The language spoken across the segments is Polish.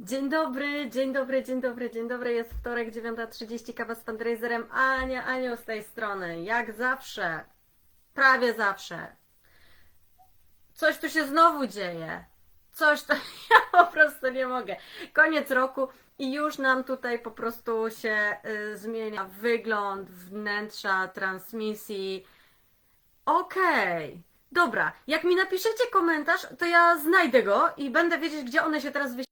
Dzień dobry, dzień dobry, dzień dobry, dzień dobry. Jest wtorek, 9.30, kawa z fundraiserem. Ania, Anioł z tej strony. Jak zawsze, prawie zawsze. Coś tu się znowu dzieje. Coś to ja po prostu nie mogę. Koniec roku i już nam tutaj po prostu się y, zmienia wygląd wnętrza transmisji. Okej. Dobra, jak mi napiszecie komentarz, to ja znajdę go i będę wiedzieć, gdzie one się teraz wyświetlają,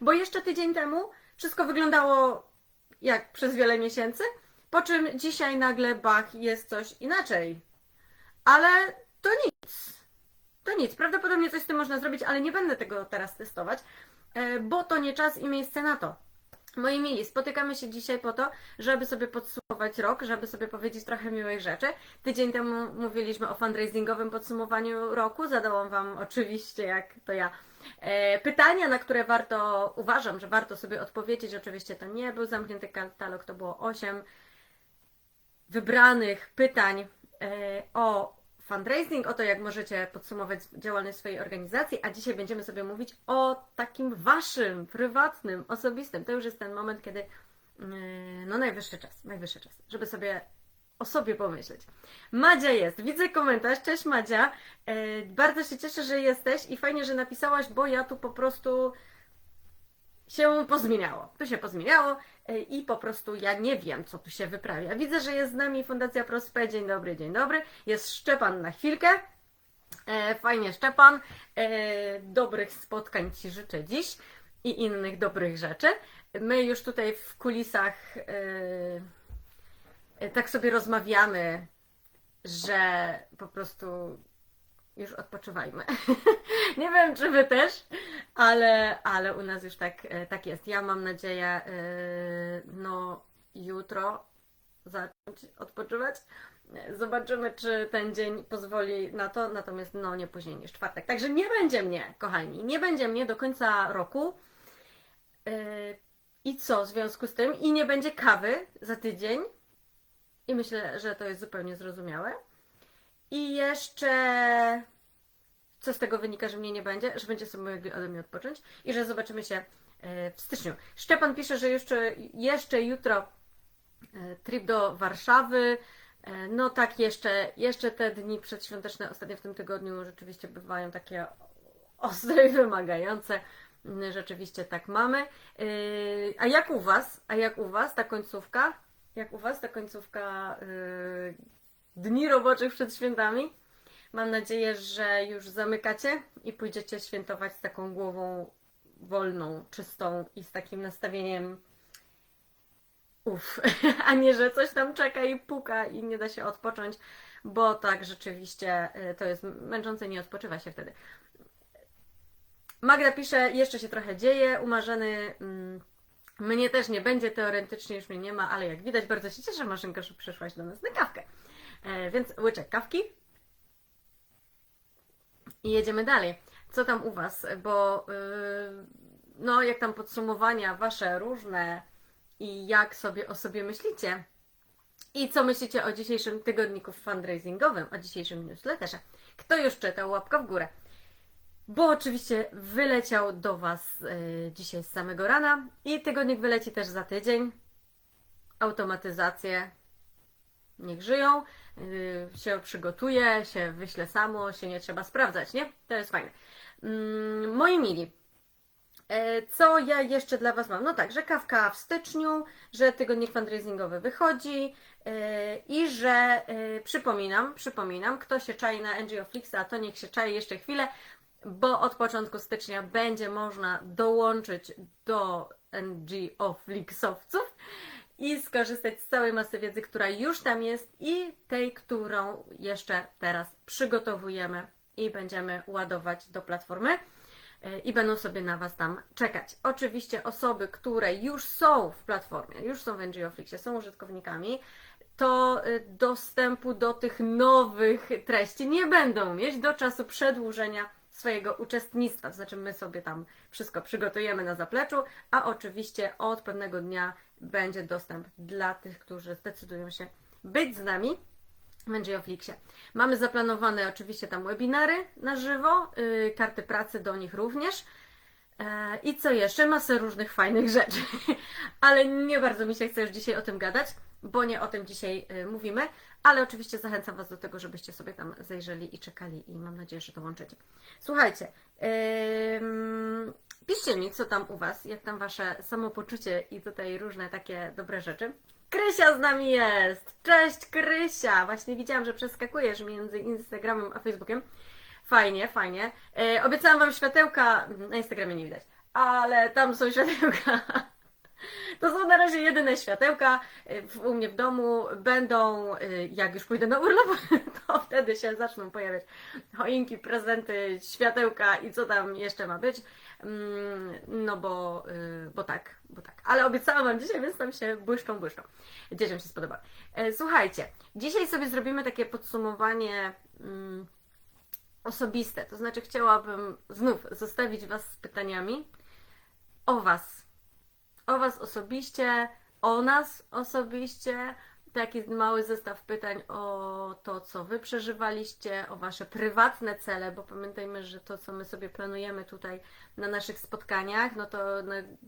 bo jeszcze tydzień temu wszystko wyglądało jak przez wiele miesięcy, po czym dzisiaj nagle bach jest coś inaczej. Ale to nic. To nic. Prawdopodobnie coś z tym można zrobić, ale nie będę tego teraz testować, e, bo to nie czas i miejsce na to. Moi mili, spotykamy się dzisiaj po to, żeby sobie podsumować rok, żeby sobie powiedzieć trochę miłych rzeczy. Tydzień temu mówiliśmy o fundraisingowym podsumowaniu roku. Zadałam Wam oczywiście, jak to ja, e, pytania, na które warto, uważam, że warto sobie odpowiedzieć. Oczywiście to nie był zamknięty katalog, to było 8 wybranych pytań e, o fundraising, o to, jak możecie podsumować działalność swojej organizacji, a dzisiaj będziemy sobie mówić o takim waszym, prywatnym, osobistym. To już jest ten moment, kiedy e, no najwyższy czas, najwyższy czas, żeby sobie o sobie pomyśleć. Madzia jest, widzę komentarz, cześć Madzia, E, bardzo się cieszę, że jesteś i fajnie, że napisałaś, bo ja tu po prostu się pozmieniało. Tu się pozmieniało e, i po prostu ja nie wiem, co tu się wyprawia. Widzę, że jest z nami Fundacja Prospe. Dzień dobry, dzień dobry. Jest Szczepan na chwilkę. E, fajnie, Szczepan. E, dobrych spotkań Ci życzę dziś i innych dobrych rzeczy. My już tutaj w kulisach e, tak sobie rozmawiamy, że po prostu już odpoczywajmy. Nie wiem, czy wy też, ale, ale u nas już tak, e, tak jest. Ja mam nadzieję, e, no jutro zacząć odpoczywać. Zobaczymy, czy ten dzień pozwoli na to, natomiast no nie później niż czwartek. Także nie będzie mnie, kochani, nie będzie mnie do końca roku. E, I co w związku z tym? I nie będzie kawy za tydzień. I myślę, że to jest zupełnie zrozumiałe. I jeszcze co z tego wynika, że mnie nie będzie, że będzie sobie mogli ode mnie odpocząć i że zobaczymy się e, w styczniu. Szczepan pisze, że jeszcze, jeszcze jutro e, trip do Warszawy. E, No tak, jeszcze, jeszcze te dni przedświąteczne ostatnio w tym tygodniu rzeczywiście bywają takie ostre i wymagające. Mm, Rzeczywiście tak mamy. A jak u Was? A jak u Was ta końcówka? Jak u Was ta końcówka dni roboczych przed świętami? Mam nadzieję, że już zamykacie i pójdziecie świętować z taką głową wolną, czystą i z takim nastawieniem uff, a nie, że coś tam czeka i puka i nie da się odpocząć, bo tak rzeczywiście y, to jest męczące, nie odpoczywa się wtedy. Magda pisze, jeszcze się trochę dzieje, umarzany mm, mnie też nie będzie, teoretycznie już mnie nie ma, ale jak widać bardzo się cieszę, Maszynka, że przyszłaś do nas na kawkę. E, więc łyczek kawki. I jedziemy dalej. Co tam u Was? Bo yy, no, jak tam podsumowania Wasze różne i jak sobie o sobie myślicie i co myślicie o dzisiejszym tygodniku fundraisingowym, o dzisiejszym newsletterze. Kto już czytał, łapka w górę. Bo oczywiście wyleciał do Was yy, dzisiaj z samego rana i tygodnik wyleci też za tydzień. Automatyzacje niech żyją, się przygotuje, się wyśle samo, się nie trzeba sprawdzać, nie? To jest fajne. Mm, moi mili, e, co ja jeszcze dla Was mam? No tak, że kawka w styczniu, że tygodnik fundraisingowy wychodzi e, i że przypominam, przypominam, kto się czai na NGO Flixa, to niech się czai jeszcze chwilę, bo od początku stycznia będzie można dołączyć do NGO Flixowców i skorzystać z całej masy wiedzy, która już tam jest i tej, którą jeszcze teraz przygotowujemy i będziemy ładować do platformy e, i będą sobie na Was tam czekać. Oczywiście osoby, które już są w platformie, już są w NGO są użytkownikami, to e, dostępu do tych nowych treści nie będą mieć do czasu przedłużenia swojego uczestnictwa. To znaczy, my sobie tam wszystko przygotujemy na zapleczu, a oczywiście od pewnego dnia będzie dostęp dla tych, którzy zdecydują się być z nami w NGO Flixie. Mamy zaplanowane oczywiście tam webinary na żywo, yy, karty pracy do nich również. E, I co jeszcze? Masę różnych fajnych rzeczy. Ale nie bardzo mi się chce już dzisiaj o tym gadać, bo nie o tym dzisiaj y, mówimy. Ale oczywiście zachęcam Was do tego, żebyście sobie tam zajrzeli i czekali i mam nadzieję, że to łączycie. Słuchajcie, ym, piszcie mi, co tam u Was, jak tam Wasze samopoczucie i tutaj różne takie dobre rzeczy. Krysia z nami jest! Cześć Krysia! Właśnie widziałam, że przeskakujesz między Instagramem a Facebookiem. Fajnie, fajnie. E, obiecałam Wam światełka, na Instagramie nie widać, ale tam są światełka. To są na razie jedyne światełka w- u mnie w domu. Będą, e, jak już pójdę na urlop, to wtedy się zaczną pojawiać choinki, prezenty, światełka i co tam jeszcze ma być. Mm, No bo, y, bo tak, bo tak. Ale obiecałam Wam dzisiaj, więc tam się błyszczą, błyszczą. Dzieciom się spodoba. Słuchajcie, dzisiaj sobie zrobimy takie podsumowanie mm, osobiste. To znaczy chciałabym znów zostawić Was z pytaniami o Was. Was osobiście, o nas osobiście. Taki mały zestaw pytań o to, co Wy przeżywaliście, o Wasze prywatne cele, bo pamiętajmy, że to, co my sobie planujemy tutaj na naszych spotkaniach, no to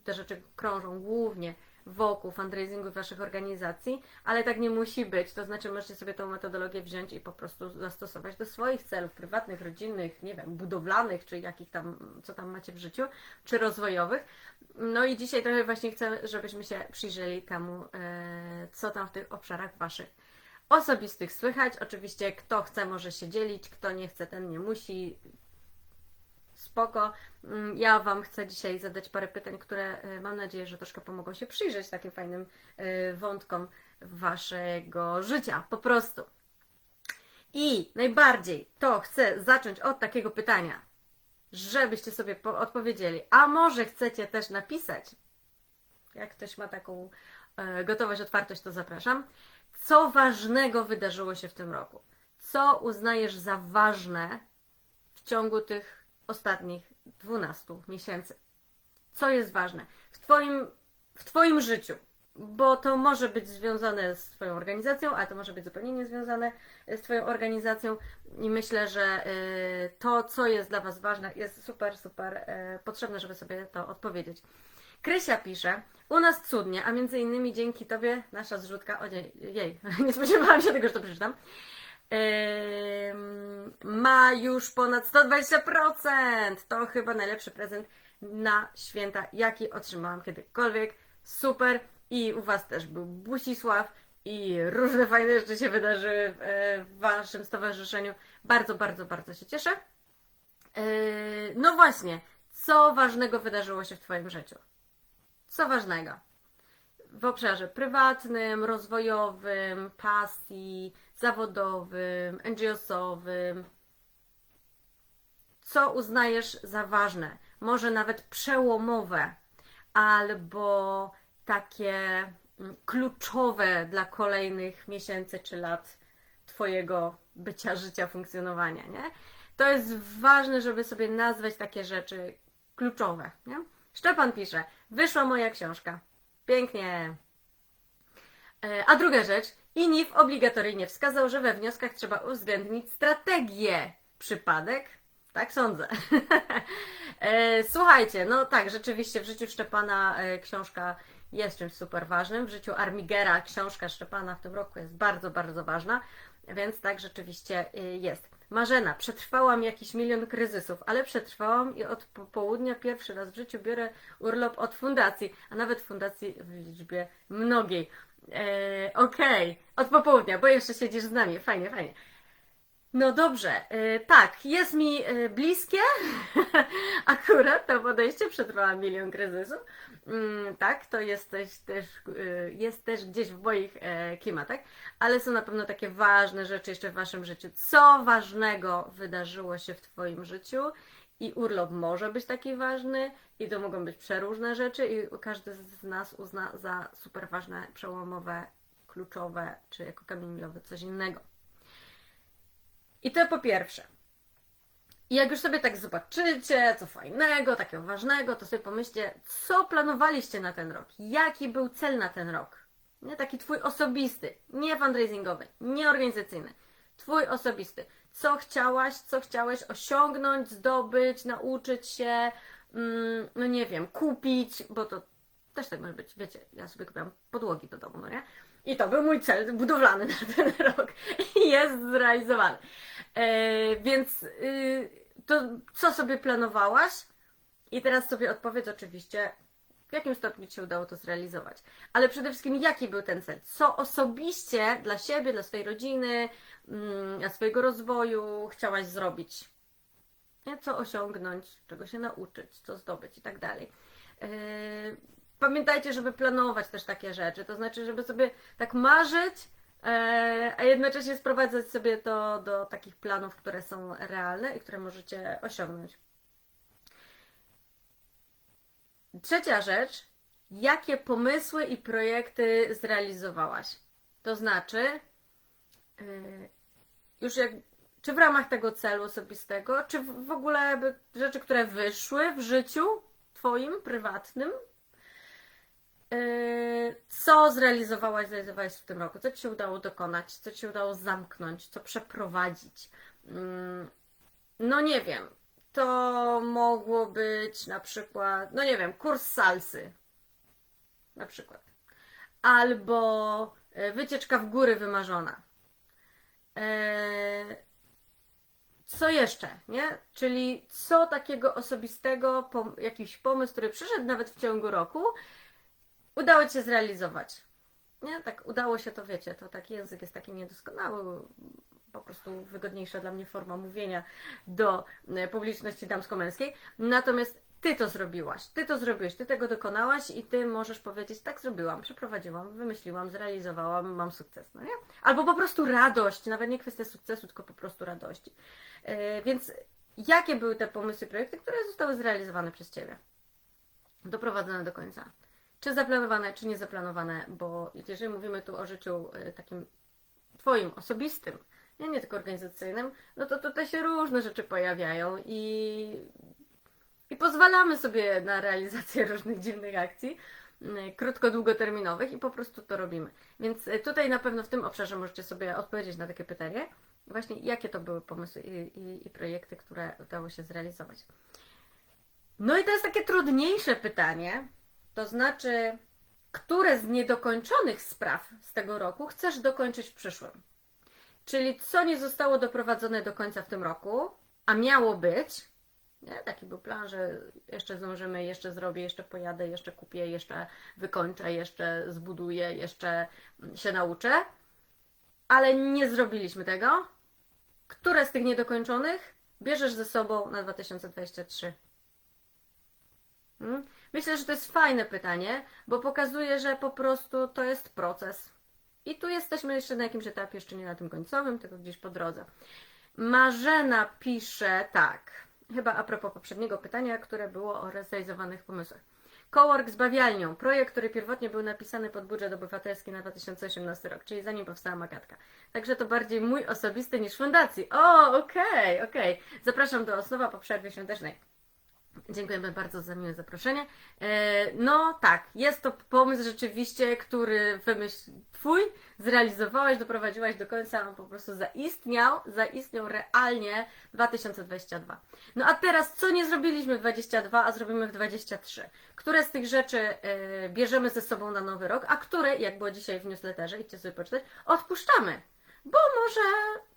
te rzeczy krążą głównie wokół fundraisingu Waszych organizacji, ale tak nie musi być. To znaczy, możecie sobie tą metodologię wziąć i po prostu zastosować do swoich celów prywatnych, rodzinnych, nie wiem, budowlanych, czy jakich tam, co tam macie w życiu, czy rozwojowych. No i dzisiaj trochę właśnie chcę, żebyśmy się przyjrzeli temu, e, co tam w tych obszarach Waszych osobistych słychać. Oczywiście, kto chce, może się dzielić, kto nie chce, ten nie musi. Spoko. Mm, Ja Wam chcę dzisiaj zadać parę pytań, które e, mam nadzieję, że troszkę pomogą się przyjrzeć takim fajnym e, wątkom Waszego życia. Po prostu. I najbardziej to chcę zacząć od takiego pytania, żebyście sobie po- odpowiedzieli. A może chcecie też napisać, jak ktoś ma taką e, gotowość, otwartość, to zapraszam. Co ważnego wydarzyło się w tym roku? Co uznajesz za ważne w ciągu tych ostatnich 12 miesięcy? Co jest ważne w Twoim, w twoim życiu? Bo to może być związane z Twoją organizacją, a to może być zupełnie niezwiązane z Twoją organizacją. I myślę, że y, to, co jest dla Was ważne, jest super, super y, potrzebne, żeby sobie to odpowiedzieć. Krysia pisze, u nas cudnie, a między innymi dzięki Tobie nasza zrzutka, o jej, nie spodziewałam się tego, że to przeczytam, ma już ponad 120%. To chyba najlepszy prezent na święta, jaki otrzymałam kiedykolwiek. Super. I u Was też był Busisław i różne fajne rzeczy się wydarzyły w, e, w Waszym stowarzyszeniu. Bardzo, bardzo, bardzo się cieszę. Yy, No właśnie, co ważnego wydarzyło się w Twoim życiu? Co ważnego? W obszarze prywatnym, rozwojowym, pasji, zawodowym, NGO-sowym. Co uznajesz za ważne? Może nawet przełomowe, albo takie mm, kluczowe dla kolejnych miesięcy czy lat Twojego bycia, życia, funkcjonowania, nie? To jest ważne, żeby sobie nazwać takie rzeczy kluczowe, nie? Szczepan pisze, wyszła moja książka. Pięknie. E, A druga rzecz, INIF obligatoryjnie wskazał, że we wnioskach trzeba uwzględnić strategię. Przypadek? Tak sądzę. E, Słuchajcie, no tak, rzeczywiście w życiu Szczepana e, książka jest czymś super ważnym. W życiu Armigera książka Szczepana w tym roku jest bardzo, bardzo ważna, więc tak rzeczywiście jest. Marzena, przetrwałam jakiś milion kryzysów, ale przetrwałam i od popołudnia pierwszy raz w życiu biorę urlop od fundacji, a nawet fundacji w liczbie mnogiej. E, Okej, od popołudnia, bo jeszcze siedzisz z nami. Fajnie, fajnie. No dobrze, e, tak, jest mi e, bliskie. Akurat to podejście przetrwała milion kryzysów. Mm, tak, to jest też, też, e, jest też gdzieś w moich e, klimatach, ale są na pewno takie ważne rzeczy jeszcze w Waszym życiu. Co ważnego wydarzyło się w Twoim życiu? I urlop może być taki ważny, i to mogą być przeróżne rzeczy, i każdy z nas uzna za super ważne, przełomowe, kluczowe, czy jako kamień milowy coś innego. I to po pierwsze. I jak już sobie tak zobaczycie, co fajnego, takiego ważnego, to sobie pomyślcie, co planowaliście na ten rok? Jaki był cel na ten rok? Nie taki twój osobisty, nie fundraisingowy, nie organizacyjny. Twój osobisty. Co chciałaś, co chciałeś osiągnąć, zdobyć, nauczyć się, mm, no nie wiem, kupić, bo to też tak może być, wiecie, ja sobie kupiłam podłogi do domu, no nie? I to był mój cel budowlany na ten rok i jest zrealizowany. E, więc y, to co sobie planowałaś? I teraz sobie odpowiedz oczywiście, w jakim stopniu Ci się udało to zrealizować. Ale przede wszystkim, jaki był ten cel? Co osobiście dla siebie, dla swojej rodziny, mm, dla swojego rozwoju chciałaś zrobić? Co osiągnąć, czego się nauczyć, co zdobyć i tak dalej. Pamiętajcie, żeby planować też takie rzeczy, to znaczy, żeby sobie tak marzyć, e, a jednocześnie sprowadzać sobie to do takich planów, które są realne i które możecie osiągnąć. Trzecia rzecz, jakie pomysły i projekty zrealizowałaś? To znaczy, yy, już jak, czy w ramach tego celu osobistego, czy w ogóle rzeczy, które wyszły w życiu Twoim, prywatnym, co zrealizowałaś, zrealizowałaś w tym roku? Co Ci się udało dokonać? Co Ci się udało zamknąć? Co przeprowadzić? Yy, No nie wiem. To mogło być na przykład, no nie wiem, kurs salsy. Na przykład. Albo e, wycieczka w góry wymarzona. Eee, Co jeszcze, nie? Czyli co takiego osobistego, jakiś pomysł, który przyszedł nawet w ciągu roku, udało Ci się zrealizować. Nie, tak udało się to, wiecie, to taki język jest taki niedoskonały, po prostu wygodniejsza dla mnie forma mówienia do e, publiczności damsko-męskiej. Natomiast Ty to zrobiłaś, Ty to zrobiłeś, Ty tego dokonałaś i Ty możesz powiedzieć, tak zrobiłam, przeprowadziłam, wymyśliłam, zrealizowałam, mam sukces, no nie? Albo po prostu radość, nawet nie kwestia sukcesu, tylko po prostu radości. E, Więc jakie były te pomysły, projekty, które zostały zrealizowane przez Ciebie? Doprowadzone do końca czy zaplanowane, czy niezaplanowane, bo jeżeli mówimy tu o życiu y, takim Twoim, osobistym, nie, nie tylko organizacyjnym, no to tutaj się różne rzeczy pojawiają i, i pozwalamy sobie na realizację różnych dziwnych akcji, y, krótko-długoterminowych i po prostu to robimy. Więc y, tutaj na pewno w tym obszarze możecie sobie odpowiedzieć na takie pytanie, właśnie jakie to były pomysły i, i, i projekty, które udało się zrealizować. No i teraz takie trudniejsze pytanie, to znaczy, które z niedokończonych spraw z tego roku chcesz dokończyć w przyszłym? Czyli co nie zostało doprowadzone do końca w tym roku, a miało być. Nie? Taki był plan, że jeszcze zdążymy, jeszcze zrobię, jeszcze pojadę, jeszcze kupię, jeszcze wykończę, jeszcze zbuduję, jeszcze się nauczę. Ale nie zrobiliśmy tego. Które z tych niedokończonych bierzesz ze sobą na 2023? Hmm? Myślę, że to jest fajne pytanie, bo pokazuje, że po prostu to jest proces. I tu jesteśmy jeszcze na jakimś etapie, jeszcze nie na tym końcowym, tylko gdzieś po drodze. Marzena pisze tak, chyba a propos poprzedniego pytania, które było o zrealizowanych pomysłach. Cowork z bawialnią, projekt, który pierwotnie był napisany pod budżet obywatelski na 2018 rok, czyli zanim powstała Magatka. Także to bardziej mój osobisty niż fundacji. O, okej, okej. Zapraszam do Osnowa po przerwie świątecznej. Dziękujemy bardzo za miłe zaproszenie. E, No tak, jest to pomysł rzeczywiście, który wymyśl Twój, zrealizowałeś, doprowadziłaś do końca, on po prostu zaistniał, zaistniał realnie 2022. No a teraz, co nie zrobiliśmy w 22, a zrobimy w 23? Które z tych rzeczy e, bierzemy ze sobą na nowy rok, a które, jak było dzisiaj w newsletterze, idźcie sobie poczytać, odpuszczamy? Bo może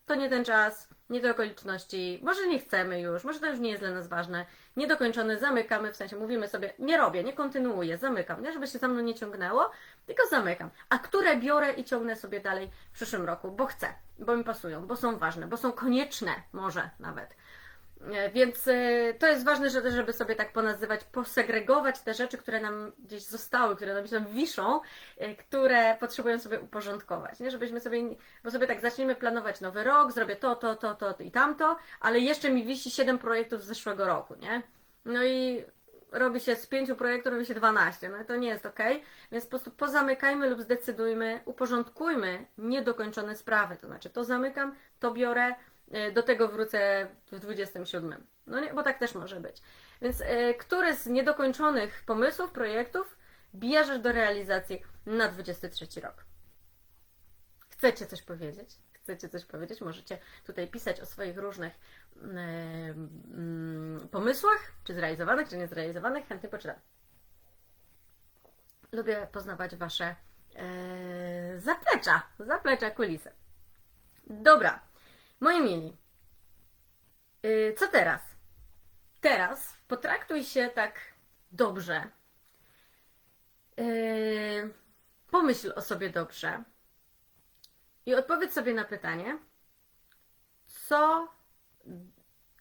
to nie ten czas, nie te okoliczności, może nie chcemy już, może to już nie jest dla nas ważne, niedokończone, zamykamy, w sensie mówimy sobie, nie robię, nie kontynuuję, zamykam, nie, żeby się za mną nie ciągnęło, tylko zamykam. A które biorę i ciągnę sobie dalej w przyszłym roku, bo chcę, bo mi pasują, bo są ważne, bo są konieczne, może nawet. E, Więc e, to jest ważne, że- żeby sobie tak ponazywać, posegregować te rzeczy, które nam gdzieś zostały, które nam tam wiszą, e, które potrzebują sobie uporządkować. Nie? Żebyśmy sobie, bo sobie tak zaczniemy planować nowy rok, zrobię to, to, to, to i tamto, ale jeszcze mi wisi 7 projektów z zeszłego roku, nie? No i robi się z pięciu projektów, robi się 12, no to nie jest ok, więc po prostu pozamykajmy lub zdecydujmy, uporządkujmy niedokończone sprawy, to znaczy to zamykam, to biorę, do tego wrócę w 27. No nie, bo tak też może być. Więc e, który z niedokończonych pomysłów, projektów bierzesz do realizacji na 23 rok? Chcecie coś powiedzieć? chcecie coś powiedzieć, możecie tutaj pisać o swoich różnych mm, mm, pomysłach, czy zrealizowanych, czy niezrealizowanych. Chętnie poczytam. Lubię poznawać Wasze e, zaplecza, zaplecza, kulisy. Dobra, moi mili, y, co teraz? Teraz potraktuj się tak dobrze. Yy, pomyśl o sobie dobrze i odpowiedz sobie na pytanie, co,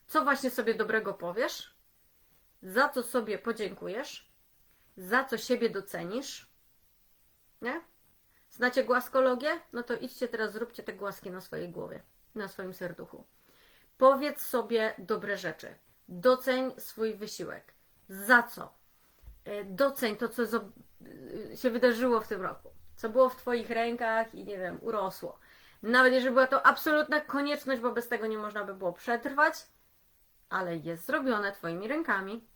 co właśnie sobie dobrego powiesz, za co sobie podziękujesz, za co siebie docenisz. Nie? Znacie głaskologię? No to idźcie teraz, zróbcie te głaski na swojej głowie, na swoim serduchu. Powiedz sobie dobre rzeczy. Doceń swój wysiłek. Za co? E, Doceń to, co y, się wydarzyło w tym roku. Co było w Twoich rękach i nie wiem, urosło. Nawet jeżeli była to absolutna konieczność, bo bez tego nie można by było przetrwać, ale jest zrobione Twoimi rękami,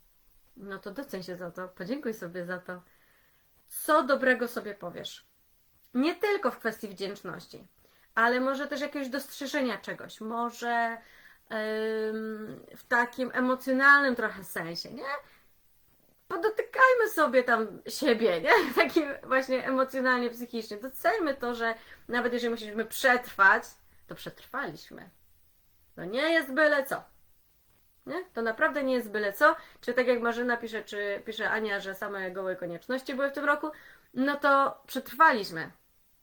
no to doceń się za to, podziękuj sobie za to. Co dobrego sobie powiesz? Nie tylko w kwestii wdzięczności, ale może też jakiegoś dostrzeżenia czegoś, może w takim emocjonalnym trochę sensie, nie? Podotykajmy sobie tam siebie, nie? Takim właśnie emocjonalnie, psychicznie. Doceńmy to, że nawet jeżeli musieliśmy przetrwać, to przetrwaliśmy. To nie jest byle co. Nie? To naprawdę nie jest byle co. Czy tak jak Marzyna pisze, czy pisze Ania, że same gołe konieczności były w tym roku, no to przetrwaliśmy.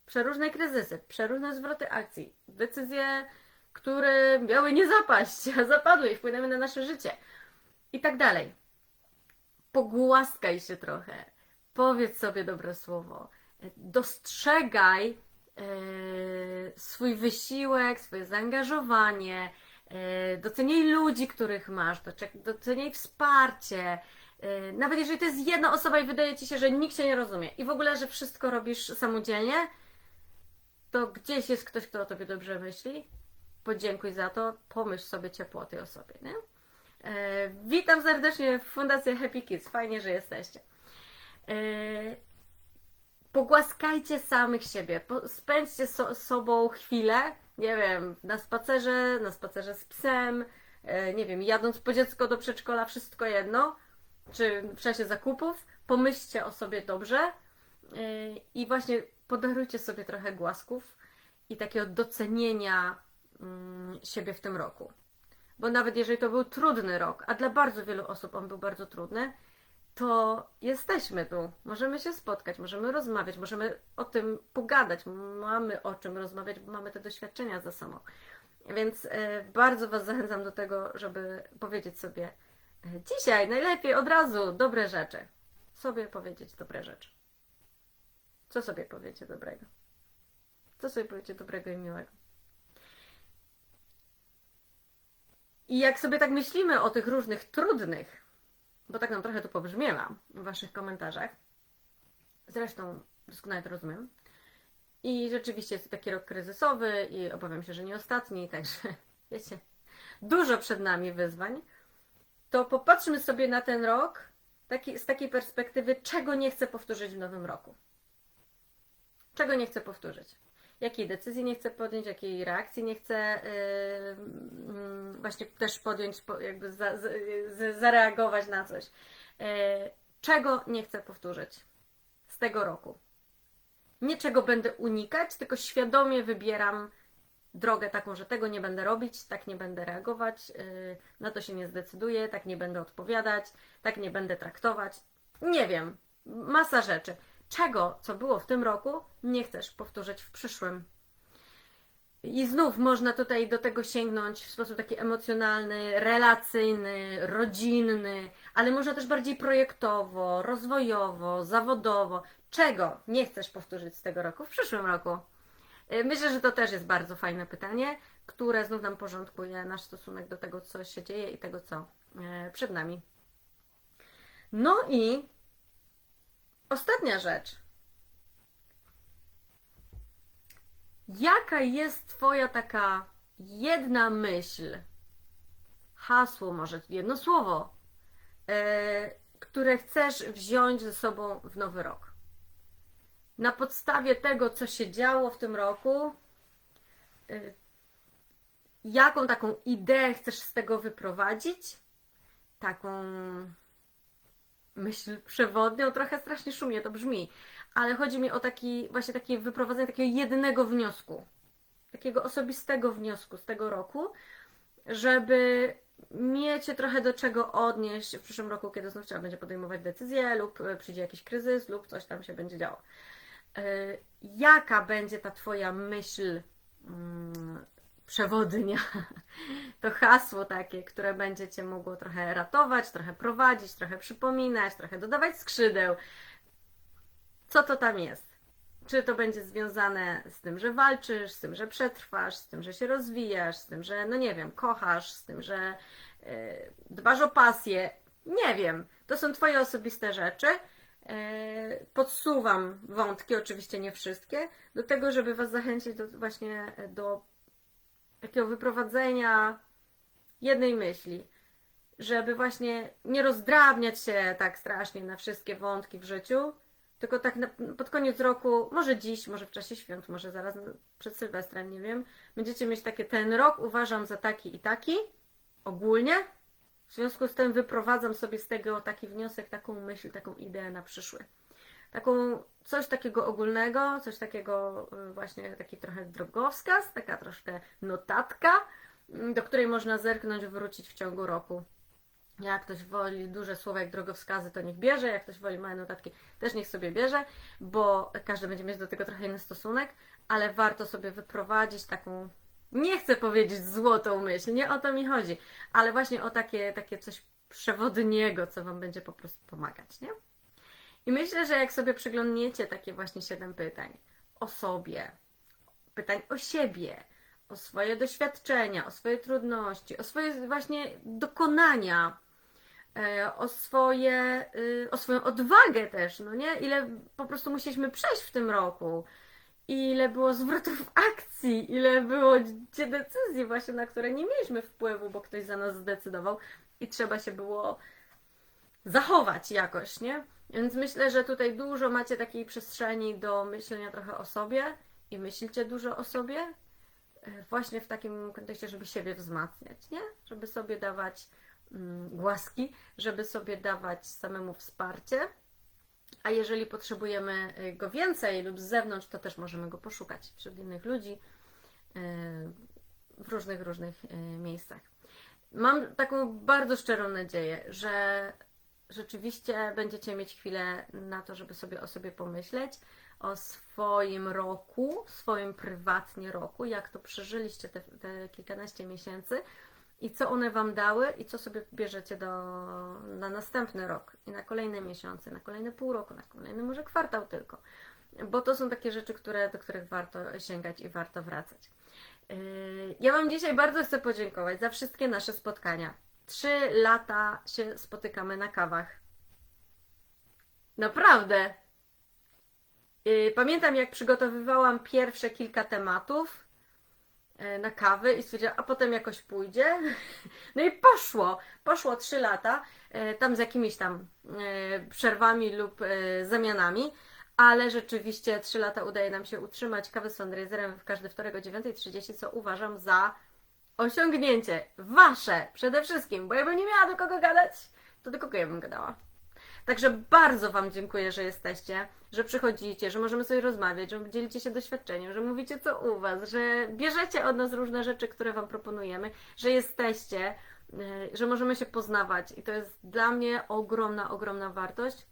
Przeróżne kryzysy, przeróżne zwroty akcji, decyzje, które miały nie zapaść, a zapadły i wpłynęły na nasze życie. I tak dalej. Pogłaskaj się trochę. Powiedz sobie dobre słowo. Dostrzegaj e, swój wysiłek, swoje zaangażowanie, e, doceniaj ludzi, których masz, doceniaj wsparcie. E, Nawet jeżeli to jest jedna osoba i wydaje ci się, że nikt się nie rozumie i w ogóle, że wszystko robisz samodzielnie, to gdzieś jest ktoś, kto o tobie dobrze myśli. Podziękuj za to, pomyśl sobie ciepło o tej osobie, nie? E, witam serdecznie w Fundacji Happy Kids. Fajnie, że jesteście. E, pogłaskajcie samych siebie. Po, spędźcie so, sobą chwilę, nie wiem, na spacerze, na spacerze z psem, e, nie wiem, jadąc po dziecko do przedszkola, wszystko jedno, czy w czasie zakupów. Pomyślcie o sobie dobrze e, i właśnie podarujcie sobie trochę głasków i takiego docenienia mm, siebie w tym roku bo nawet jeżeli to był trudny rok, a dla bardzo wielu osób on był bardzo trudny, to jesteśmy tu. Możemy się spotkać, możemy rozmawiać, możemy o tym pogadać, mamy o czym rozmawiać, bo mamy te doświadczenia za sobą. Więc e, bardzo Was zachęcam do tego, żeby powiedzieć sobie e, dzisiaj najlepiej od razu dobre rzeczy. Sobie powiedzieć dobre rzeczy. Co sobie powiecie dobrego? Co sobie powiecie dobrego i miłego? I jak sobie tak myślimy o tych różnych trudnych, bo tak nam trochę to pobrzmiewa w Waszych komentarzach, zresztą doskonale to rozumiem, i rzeczywiście jest taki rok kryzysowy i obawiam się, że nie ostatni, także wiecie, dużo przed nami wyzwań, to popatrzmy sobie na ten rok taki, z takiej perspektywy, czego nie chcę powtórzyć w nowym roku. Czego nie chcę powtórzyć? jakiej decyzji nie chcę podjąć, jakiej reakcji nie chcę yy, yy, właśnie też podjąć, po, jakby za, z, z, zareagować na coś. Yy, czego nie chcę powtórzyć z tego roku? Nie czego będę unikać, tylko świadomie wybieram drogę taką, że tego nie będę robić, tak nie będę reagować, yy, na to się nie zdecyduję, tak nie będę odpowiadać, tak nie będę traktować. Nie wiem, masa rzeczy czego, co było w tym roku, nie chcesz powtórzyć w przyszłym. I znów można tutaj do tego sięgnąć w sposób taki emocjonalny, relacyjny, rodzinny, ale można też bardziej projektowo, rozwojowo, zawodowo. Czego nie chcesz powtórzyć z tego roku w przyszłym roku? Y, Myślę, że to też jest bardzo fajne pytanie, które znów nam porządkuje nasz stosunek do tego, co się dzieje i tego, co e, przed nami. No i Ostatnia rzecz. Jaka jest Twoja taka jedna myśl, hasło, może jedno słowo, e, które chcesz wziąć ze sobą w nowy rok? Na podstawie tego, co się działo w tym roku, e, jaką taką ideę chcesz z tego wyprowadzić, taką myśl przewodnią, trochę strasznie szumnie to brzmi, ale chodzi mi o taki, właśnie takie wyprowadzenie takiego jednego wniosku, takiego osobistego wniosku z tego roku, żeby mieć się trochę do czego odnieść w przyszłym roku, kiedy znów trzeba będzie podejmować decyzje lub e, przyjdzie jakiś kryzys lub coś tam się będzie działo. E, Jaka będzie ta Twoja myśl mm, przewodnia? To hasło takie, które będzie Cię mogło trochę ratować, trochę prowadzić, trochę przypominać, trochę dodawać skrzydeł. Co to tam jest? Czy to będzie związane z tym, że walczysz, z tym, że przetrwasz, z tym, że się rozwijasz, z tym, że, no nie wiem, kochasz, z tym, że e, dbasz o pasję. Nie wiem. To są Twoje osobiste rzeczy. E, podsuwam wątki, oczywiście nie wszystkie, do tego, żeby Was zachęcić do, właśnie do takiego wyprowadzenia jednej myśli, żeby właśnie nie rozdrabniać się tak strasznie na wszystkie wątki w życiu, tylko tak na, pod koniec roku, może dziś, może w czasie świąt, może zaraz przed Sylwestrem, nie wiem, będziecie mieć takie, ten rok uważam za taki i taki, ogólnie. W związku z tym wyprowadzam sobie z tego taki wniosek, taką myśl, taką ideę na przyszły. Taką, coś takiego ogólnego, coś takiego y, właśnie, taki trochę drogowskaz, taka troszkę notatka, y, do której można zerknąć, wrócić w ciągu roku. Jak ktoś woli duże słowa jak drogowskazy, to niech bierze, jak ktoś woli małe notatki, też niech sobie bierze, bo każdy będzie mieć do tego trochę inny stosunek, ale warto sobie wyprowadzić taką, nie chcę powiedzieć złotą myśl, nie o to mi chodzi, ale właśnie o takie, takie coś przewodniego, co Wam będzie po prostu pomagać, nie? I myślę, że jak sobie przyglądniecie takie właśnie siedem pytań o sobie, pytań o siebie, o swoje doświadczenia, o swoje trudności, o swoje właśnie dokonania, e, o swoje, y, o swoją odwagę też, no nie? Ile po prostu musieliśmy przejść w tym roku, ile było zwrotów akcji, ile było decyzji właśnie, na które nie mieliśmy wpływu, bo ktoś za nas zdecydował i trzeba się było zachować jakoś, nie? Więc myślę, że tutaj dużo macie takiej przestrzeni do myślenia trochę o sobie i myślcie dużo o sobie, e, właśnie w takim kontekście, żeby siebie wzmacniać, nie? Żeby sobie dawać mm, głaski, żeby sobie dawać samemu wsparcie. A jeżeli potrzebujemy y, go więcej lub z zewnątrz, to też możemy go poszukać wśród innych ludzi y, w różnych, różnych miejscach. Mam taką bardzo szczerą nadzieję, że rzeczywiście będziecie mieć chwilę na to, żeby sobie o sobie pomyśleć, o swoim roku, swoim prywatnie roku, jak to przeżyliście te, te kilkanaście miesięcy i co one Wam dały i co sobie bierzecie do, na następny rok i na kolejne miesiące, na kolejne pół roku, na kolejny może kwartał tylko. Bo to są takie rzeczy, które, do których warto sięgać i warto wracać. Yy, Ja Wam dzisiaj bardzo chcę podziękować za wszystkie nasze spotkania. Trzy lata się spotykamy na kawach. Naprawdę. Yy, Pamiętam, jak przygotowywałam pierwsze kilka tematów e, na kawy i stwierdziłam, a potem jakoś pójdzie. No i poszło. Poszło trzy lata, e, tam z jakimiś tam przerwami lub zamianami, ale rzeczywiście trzy lata udaje nam się utrzymać kawę z fundraiserem w każdy wtorek o 9.30, co uważam za osiągnięcie wasze przede wszystkim, bo jakbym nie miała do kogo gadać, to do kogo ja bym gadała. Także bardzo Wam dziękuję, że jesteście, że przychodzicie, że możemy sobie rozmawiać, że dzielicie się doświadczeniem, że mówicie co u Was, że bierzecie od nas różne rzeczy, które Wam proponujemy, że jesteście, yy, że możemy się poznawać i to jest dla mnie ogromna, ogromna wartość.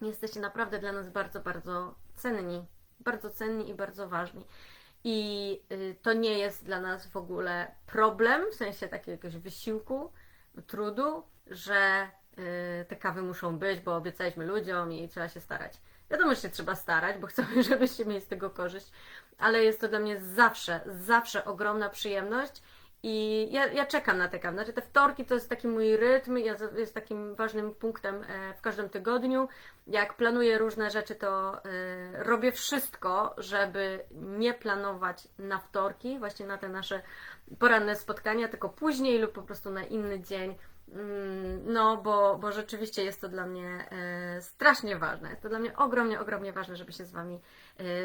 Jesteście naprawdę dla nas bardzo, bardzo cenni, bardzo cenni i bardzo ważni. I y, to nie jest dla nas w ogóle problem, w sensie takiego jakiegoś wysiłku, trudu, że y, te kawy muszą być, bo obiecaliśmy ludziom i trzeba się starać. Wiadomo, że się trzeba starać, bo chcemy, żebyście mieli z tego korzyść, ale jest to dla mnie zawsze, zawsze ogromna przyjemność i ja, ja czekam na te kawy. Znaczy te wtorki to jest taki mój rytm, jest takim ważnym punktem e, w każdym tygodniu. Jak planuję różne rzeczy, to e, robię wszystko, żeby nie planować na wtorki, właśnie na te nasze poranne spotkania, tylko później lub po prostu na inny dzień. Mm, No, bo, bo rzeczywiście jest to dla mnie e, strasznie ważne. Jest to dla mnie ogromnie, ogromnie ważne, żeby się z Wami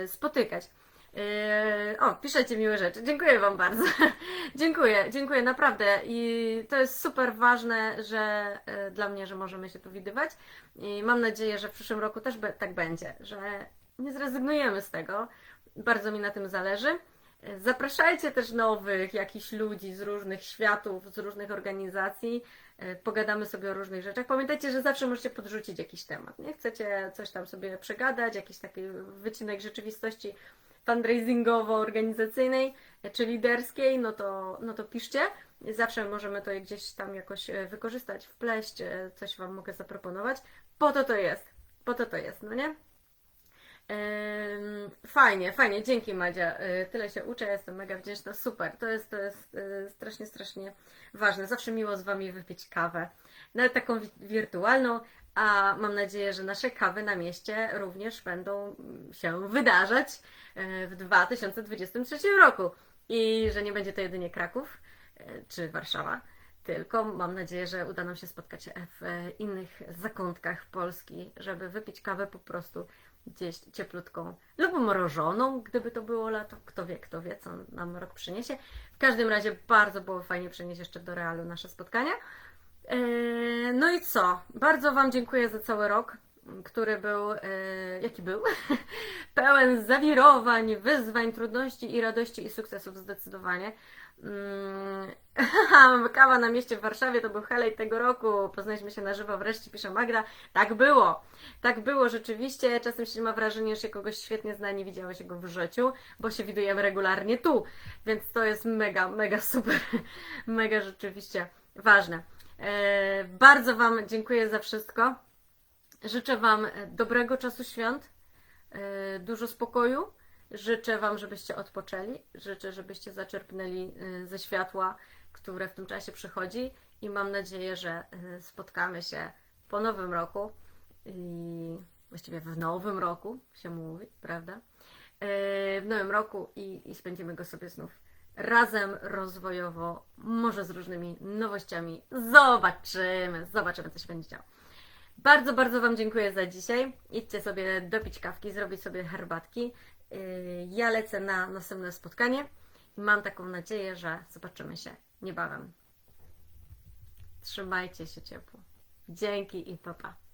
spotykać. Yy, o, piszecie miłe rzeczy. Dziękuję Wam bardzo. dziękuję, dziękuję naprawdę. I to jest super ważne, że yy, dla mnie, że możemy się tu widywać. I mam nadzieję, że w przyszłym roku też be, tak będzie, że nie zrezygnujemy z tego. Bardzo mi na tym zależy. Yy, Zapraszajcie też nowych jakichś ludzi z różnych światów, z różnych organizacji. Yy, Pogadamy sobie o różnych rzeczach. Pamiętajcie, że zawsze możecie podrzucić jakiś temat. Nie chcecie coś tam sobie przegadać, jakiś taki wycinek rzeczywistości fundraisingowo-organizacyjnej czy liderskiej, no to, no to piszcie. Zawsze możemy to gdzieś tam jakoś e, wykorzystać, wpleść, e, coś Wam mogę zaproponować. Po to to jest. Po to to jest, no nie? Fajnie, fajnie, dzięki Madzia. Y, Tyle się uczę, jestem mega wdzięczna. Super, to jest, to jest strasznie, strasznie ważne. Zawsze miło z Wami wypić kawę. Nawet taką wi- wirtualną, a mam nadzieję, że nasze kawy na mieście również będą się wydarzać y, w 2023 roku. I że nie będzie to jedynie Kraków y, czy Warszawa, tylko mam nadzieję, że uda nam się spotkać w innych zakątkach Polski, żeby wypić kawę po prostu gdzieś cieplutką lub mrożoną, gdyby to było lato. Kto wie, kto wie, co nam rok przyniesie. W każdym razie bardzo było fajnie przenieść jeszcze do realu nasze spotkania. Eee, No i co? Bardzo Wam dziękuję za cały rok, który był, e, jaki był? Pełen zawirowań, wyzwań, trudności i radości i sukcesów zdecydowanie. Mm, Kawa na mieście w Warszawie to był highlight tego roku. Poznaliśmy się na żywo wreszcie, pisze Magda. Tak było. Tak było rzeczywiście. Czasem się ma wrażenie, że się kogoś świetnie zna, nie widziałeś go w życiu, bo się widujemy regularnie tu. Więc to jest mega, mega super. Mega rzeczywiście ważne. E, bardzo Wam dziękuję za wszystko. Życzę Wam dobrego czasu świąt, e, dużo spokoju. Życzę Wam, żebyście odpoczęli. Życzę, żebyście zaczerpnęli e, ze światła, które w tym czasie przychodzi. I mam nadzieję, że spotkamy się po nowym roku. I właściwie w nowym roku się mówi, prawda? W nowym roku i, i spędzimy go sobie znów razem rozwojowo, może z różnymi nowościami. Zobaczymy, zobaczymy, co się będzie działo. Bardzo, bardzo Wam dziękuję za dzisiaj. Idźcie sobie dopić kawki, zrobić sobie herbatki. Yy, Ja lecę na następne spotkanie i mam taką nadzieję, że zobaczymy się niebawem. Trzymajcie się ciepło. Dzięki i papa. Pa.